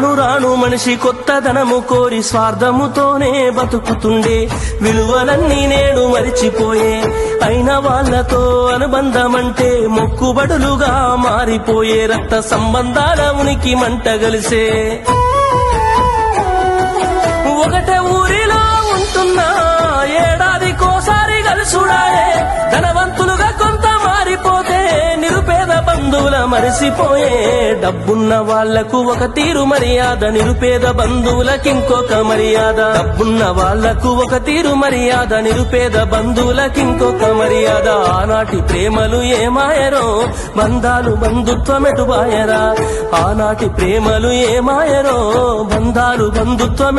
రాను రాను మనిషి కొత్తదనము కోరి స్వార్థముతోనే బతుకుతుండే. విలువలన్నీ నేడు మరిచిపోయే. అయిన వాళ్ళతో అనుబంధమంటే మొక్కుబడులుగా మారిపోయే. రక్త సంబంధాల ఉనికి మంట కలిసే ఒకటే బంధువుల మరిసిపోయే డబ్బున్న వాళ్ళకు ఒక తీరు మర్యాద నిరుపేద బంధువులకింకొక మర్యాద. డబ్బున్న వాళ్ళకు ఒక తీరు మర్యాద నిరుపేద బంధువులకింకొక మర్యాద. ఆనాటి ప్రేమలు ఏమాయరో బంధాలు బంధుత్వమెటుబాయరా ఆనాటి ప్రేమలు ఏమాయరో బంధాలు బంధుత్వం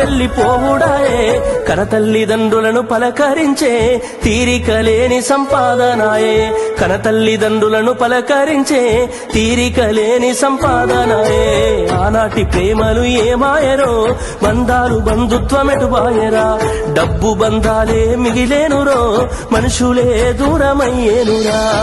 వెళ్ళిపోవుడాయే. కన తల్లిదండ్రులను పలకరించే తీరిక లేని సంపాదనాయే. కన తల్లిదండ్రులను పలకరించే తీరిక లేని సంపాదనాయే. ఆనాటి ప్రేమలు ఏమాయరో? బంధాలు బంధుత్వమెటు బాయరా డబ్బు బంధాలే మిగిలేనురో? మనుషులే దూరమయ్యేనురా.